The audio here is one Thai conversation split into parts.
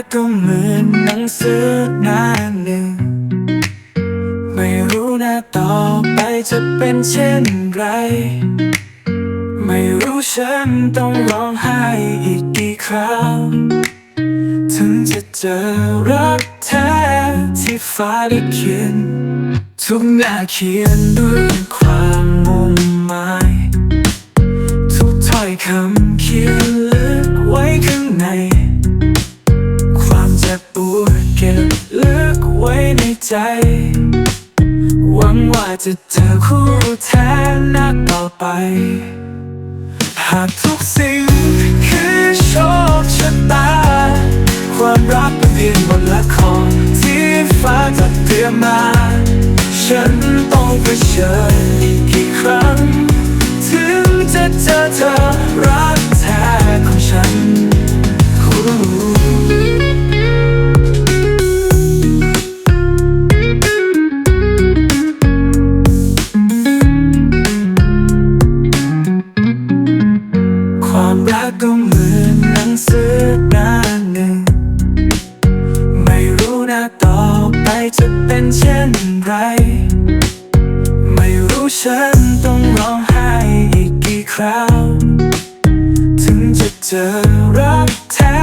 กก็เหมือนหนังสือหน้าหนึ่ง ไม่รู้นะต่อไปจะเป็นเช่นไร ไม่รู้ฉันต้องร้องไห้อีกกี่ครั้งถึงจะเจอรักแท้ที่ฟ้าได้เขียน ทุกหน้าเขียนด้วยความมุ่งหมายทุกถ้อยคำเขียนลึกไว้ข้างใน ไว้ในใจ หวังว่าจะเจอคู่แท้นักต่อไป หากทุกสิ่งคือโชคชะตา ความรักเป็นเพียงบทละครที่ฟ้าจัดเตรียมมา ฉันต้องเผชิญ ฉันต้องร้องไห้อีกกี่คราว ถึงจะเจอรักแท้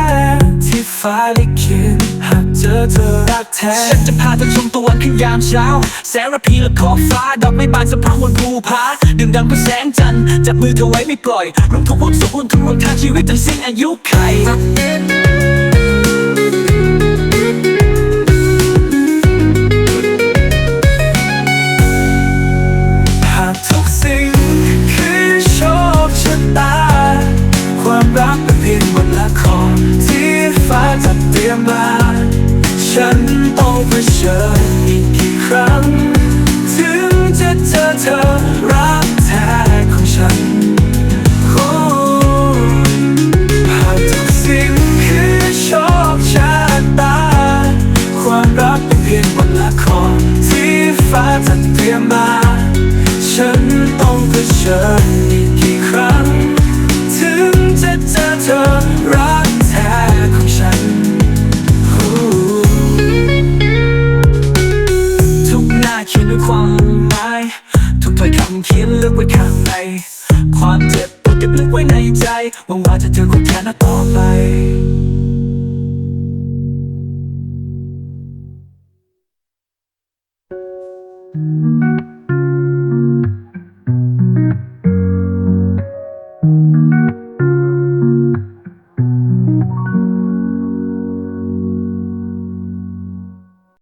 ที่ฟ้าลิขิตหากเจอเธอรักแท้ฉันจะพาเธอชมตะวันขึ้นยามเช้า แสงระพีและขอบฟ้า ดอกไม้บานสะพรั่งบนภูผาดื่มด่ำกับแสงจันทร์จับมือเธอไว้ไม่ปล่อยรวมทุกข์รวมสุขรวมทุกข์รวมทางชีวิตจนสิ้นอายุไข มาฉันต้องเผชิญอีกกี่ครั้ง ถึงจะเจอเธอรักแท้ของฉัน ทุกหน้าเขียนด้วยความหมายทุกถ้อยคำเขียนลึกไว้ข้างใน ความเจ็บปวดเก็บลึกไว้ในใจหวังว่าจะเจอคนแท้ต่อไป